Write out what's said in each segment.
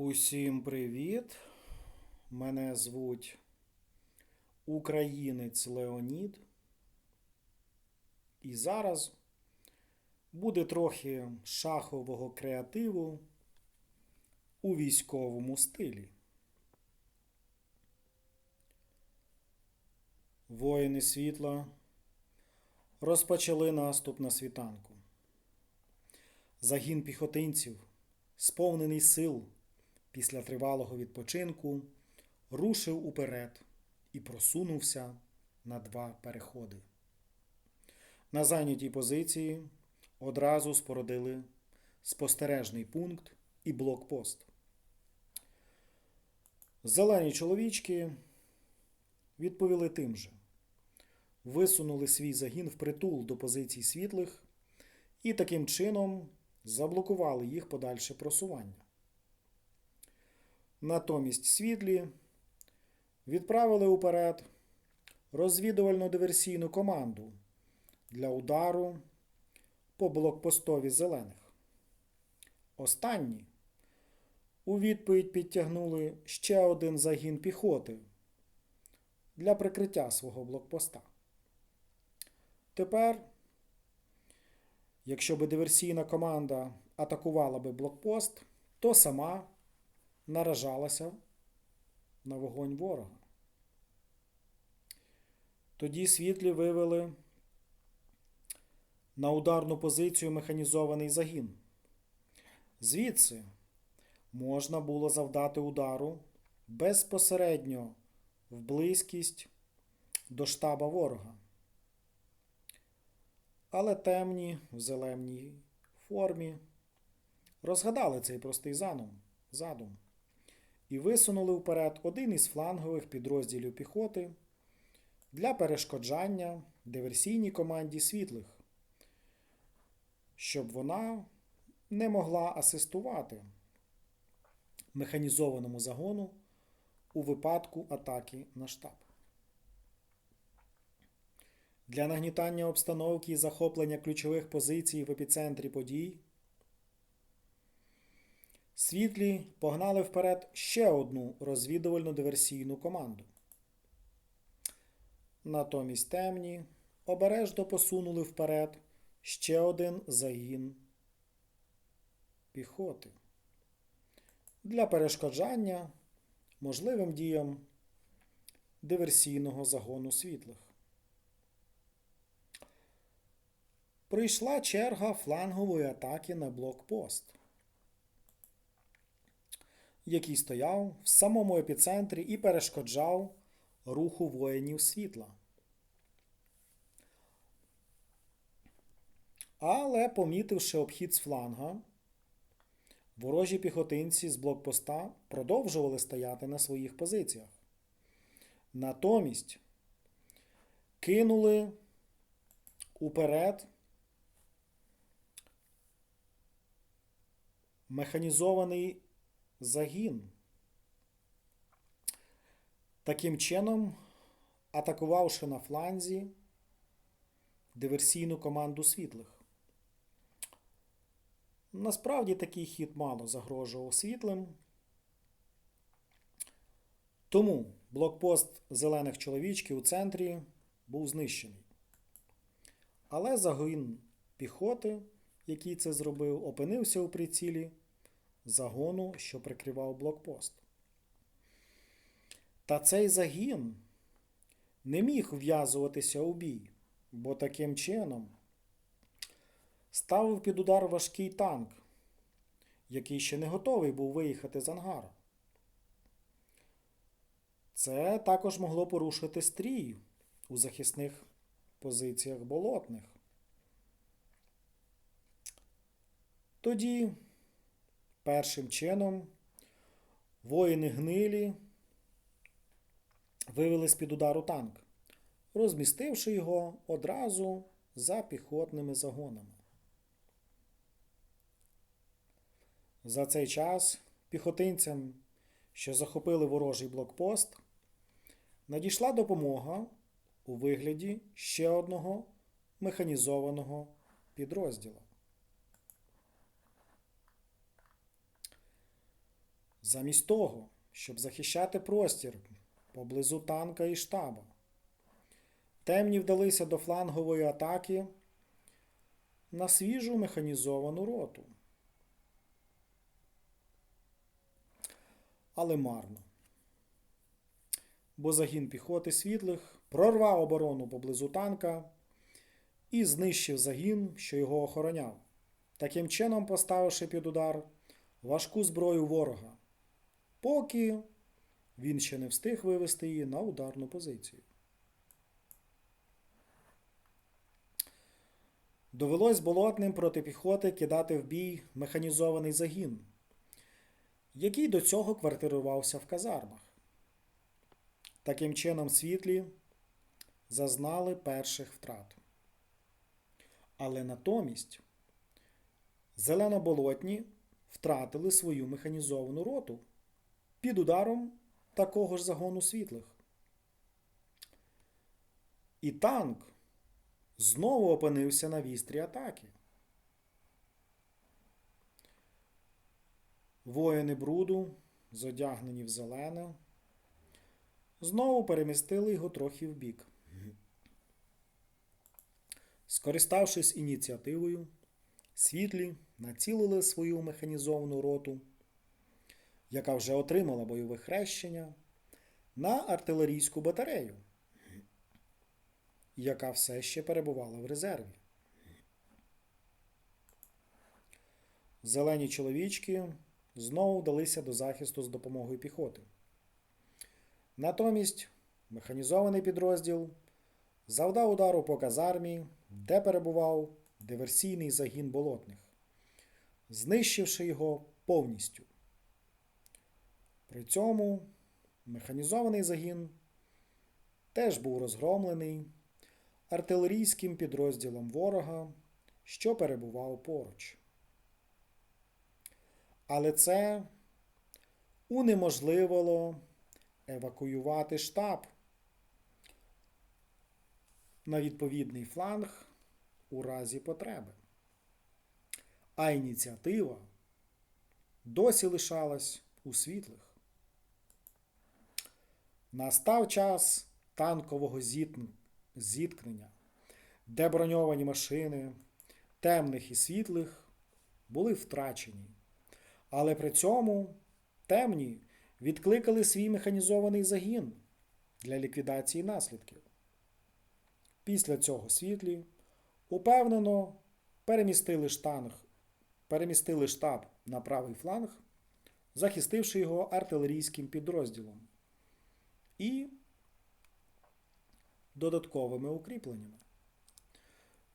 Усім привіт! Мене звуть Українець Леонід. І зараз буде трохи шахового креативу у військовому стилі. Воїни світла розпочали наступ на світанку. Загін піхотинців, сповнений сил після тривалого відпочинку, рушив уперед і просунувся на два переходи. На зайнятій позиції одразу спорудили спостережний пункт і блокпост. Зелені чоловічки відповіли тим же. Висунули свій загін впритул до позицій світлих і таким чином заблокували їх подальше просування. Натомість світлі відправили уперед розвідувально-диверсійну команду для удару по блокпостові зелених. Останні у відповідь підтягнули ще один загін піхоти для прикриття свого блокпоста. Тепер, якщо би диверсійна команда атакувала би блокпост, то сама наражалася на вогонь ворога. Тоді світлі вивели на ударну позицію механізований загін. Звідси можна було завдати удару безпосередньо в близькість до штаба ворога. Але темні в зеленій формі розгадали цей простий задум. І висунули вперед один із флангових підрозділів піхоти для перешкоджання диверсійній команді світлих, щоб вона не могла асистувати механізованому загону у випадку атаки на штаб. Для нагнітання обстановки і захоплення ключових позицій в епіцентрі подій Світлі погнали вперед ще одну розвідувальну диверсійну команду. Натомість темні обережно посунули вперед ще один загін піхоти для перешкоджання можливим діям диверсійного загону світлих. Прийшла черга флангової атаки на блокпост який стояв в самому епіцентрі і перешкоджав руху воїнів світла. Але, помітивши обхід з фланга, ворожі піхотинці з блокпоста продовжували стояти на своїх позиціях. Натомість кинули уперед механізований загін. Таким чином, атакувавши на фланзі диверсійну команду світлих. Насправді такий хід мало загрожував світлим. Тому блокпост зелених чоловічків у центрі був знищений. Але загін піхоти, який це зробив, опинився у прицілі загону, що прикривав блокпост. Та цей загін не міг вв'язуватися у бій, бо таким чином ставив під удар важкий танк, який ще не готовий був виїхати з ангара. Це також могло порушити стрій у захисних позиціях болотних. Тоді Першим чином воїни гнилі вивели з-під удару танк, розмістивши його одразу за піхотними загонами. За цей час піхотинцям, що захопили ворожий блокпост, надійшла допомога у вигляді ще одного механізованого підрозділу. Замість того, щоб захищати простір поблизу танка і штаба, темні вдалися до флангової атаки на свіжу механізовану роту. Але марно. Бо загін піхоти світлих прорвав оборону поблизу танка і знищив загін, що його охороняв, таким чином поставивши під удар важку зброю ворога, поки він ще не встиг вивести її на ударну позицію. Довелось болотним проти піхоти кидати в бій механізований загін, який до цього квартирувався в казармах. Таким чином, світлі зазнали перших втрат. Але натомість зеленоболотні втратили свою механізовану роту під ударом такого ж загону світлих. І танк знову опинився на вістрі атаки. Воїни бруду, зодягнені в зелене, знову перемістили його трохи вбік. Скориставшись ініціативою, світлі націлили свою механізовану роту, яка вже отримала бойове хрещення, на артилерійську батарею, яка все ще перебувала в резерві. Зелені чоловічки знову вдалися до захисту з допомогою піхоти. Натомість механізований підрозділ завдав удару по казармі, де перебував диверсійний загін болотних, знищивши його повністю. При цьому механізований загін теж був розгромлений артилерійським підрозділом ворога, що перебував поруч. Але це унеможливило евакуювати штаб на відповідний фланг у разі потреби. А ініціатива досі лишалась у світлих. Настав час танкового зіткнення, де броньовані машини темних і світлих були втрачені. Але при цьому темні відкликали свій механізований загін для ліквідації наслідків. Після цього світлі упевнено перемістили штанг, перемістили штаб на правий фланг, захистивши його артилерійським підрозділом і додатковими укріпленнями.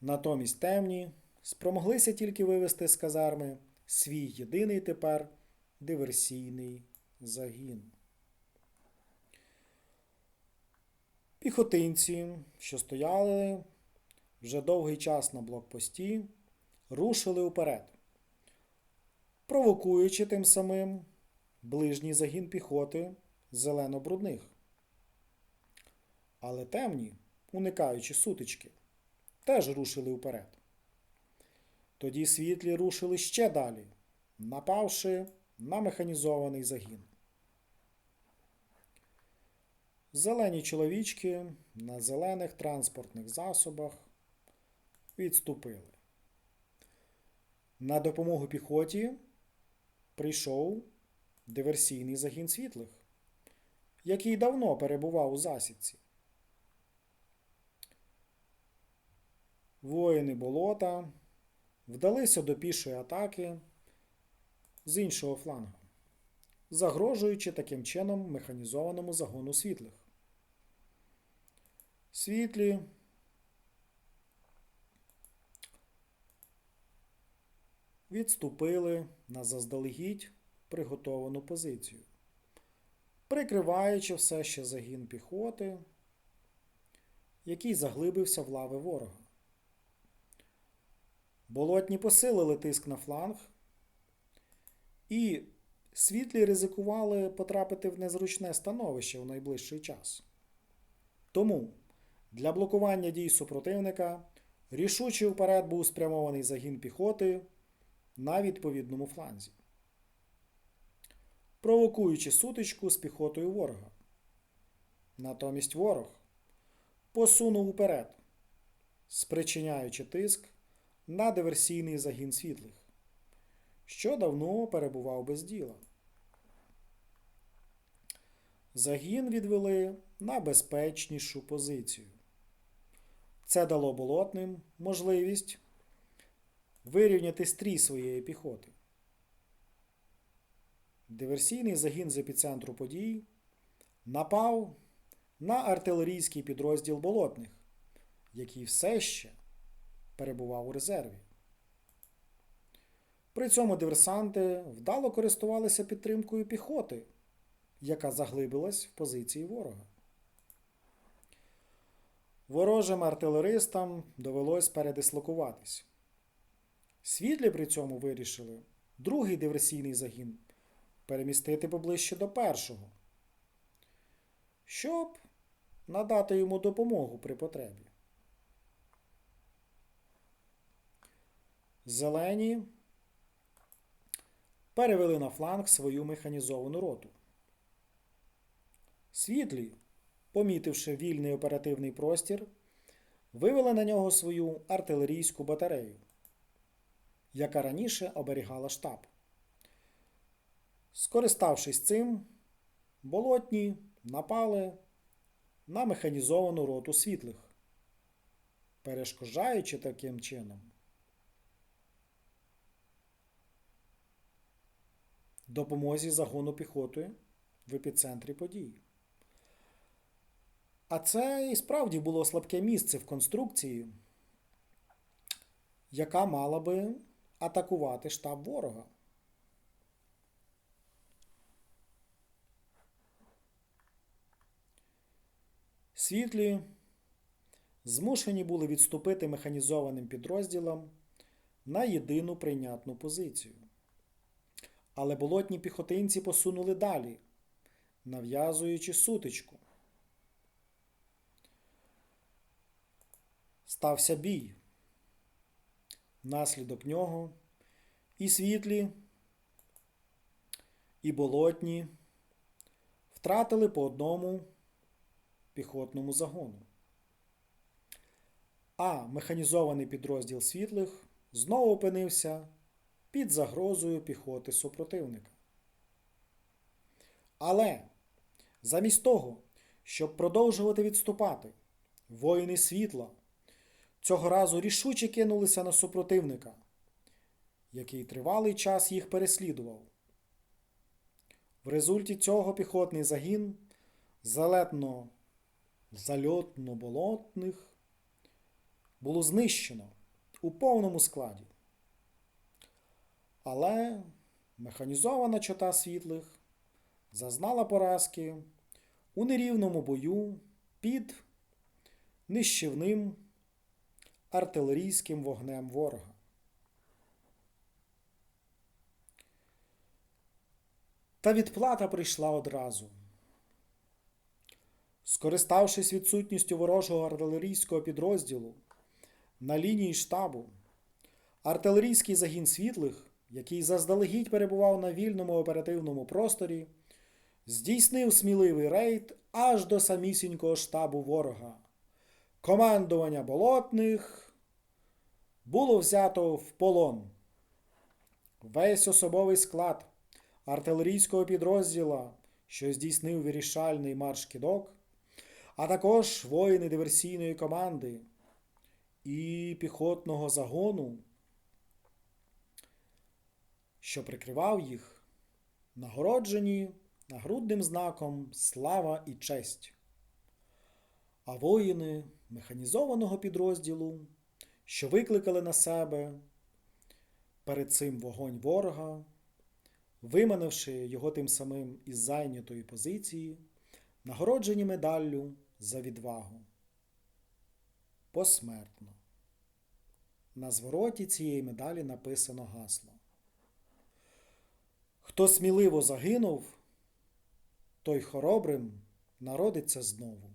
Натомість темні спромоглися тільки вивести з казарми свій єдиний тепер диверсійний загін. Піхотинці, що стояли вже довгий час на блокпості, рушили уперед, провокуючи тим самим ближній загін піхоти зелено-брудних. Але темні, уникаючи сутички, теж рушили вперед. Тоді світлі рушили ще далі, напавши на механізований загін. Зелені чоловічки на зелених транспортних засобах відступили. На допомогу піхоті прийшов диверсійний загін світлих, який давно перебував у засідці. Воїни болота вдалися до пішої атаки з іншого флангу, загрожуючи таким чином механізованому загону світлих. Світлі відступили на заздалегідь приготовану позицію, прикриваючи все ще загін піхоти, який заглибився в лави ворога. Болотні посилили тиск на фланг, і світлі ризикували потрапити в незручне становище у найближчий час. Тому для блокування дій супротивника рішуче вперед був спрямований загін піхоти на відповідному фланзі. провокуючи сутичку з піхотою ворога. Натомість ворог посунув уперед, спричиняючи тиск на диверсійний загін світлих, що давно перебував без діла. Загін відвели на безпечнішу позицію. Це дало болотним можливість вирівняти стрій своєї піхоти. Диверсійний загін з епіцентру подій напав на артилерійський підрозділ болотних, який все ще перебував у резерві. При цьому диверсанти вдало користувалися підтримкою піхоти, яка заглибилась в позиції ворога. Ворожим артилеристам довелось передислокуватись. Світлі при цьому вирішили другий диверсійний загін перемістити поближче до першого, щоб надати йому допомогу при потребі. Зелені перевели на фланг свою механізовану роту. Світлі, помітивши вільний оперативний простір, вивели на нього свою артилерійську батарею, яка раніше оберігала штаб. Скориставшись цим, болотні напали на механізовану роту світлих, перешкоджаючи таким чином допомозі загону піхоти в епіцентрі подій. А це і справді було слабке місце в конструкції, яка мала би атакувати штаб ворога. Світлі змушені були відступити механізованим підрозділам на єдину прийнятну позицію. Але болотні піхотинці посунули далі, нав'язуючи сутичку. Стався бій. Внаслідок нього і світлі, і болотні втратили по одному піхотному загону. А механізований підрозділ світлих знову опинився під загрозою піхоти супротивника. Але замість того, щоб продовжувати відступати, воїни світла цього разу рішуче кинулися на супротивника, який тривалий час їх переслідував. В результі цього піхотний загін залетно зальотно-болотних було знищено у повному складі. Але механізована чота світлих зазнала поразки у нерівному бою під нищівним артилерійським вогнем ворога. Та відплата прийшла одразу. Скориставшись відсутністю ворожого артилерійського підрозділу на лінії штабу, артилерійський загін світлих, який заздалегідь перебував на вільному оперативному просторі, здійснив сміливий рейд аж до самісінького штабу ворога. Командування болотних було взято в полон. Весь особовий склад артилерійського підрозділа, що здійснив вирішальний марш кидок, а також воїни диверсійної команди і піхотного загону, що прикривав їх, нагороджені нагрудним знаком слава і честь. А воїни механізованого підрозділу, що викликали на себе перед цим вогонь ворога, виманивши його тим самим із зайнятої позиції, нагороджені медаллю за відвагу. Посмертно. На звороті цієї медалі написано гасло. Хто сміливо загинув, той хоробрим народиться знову.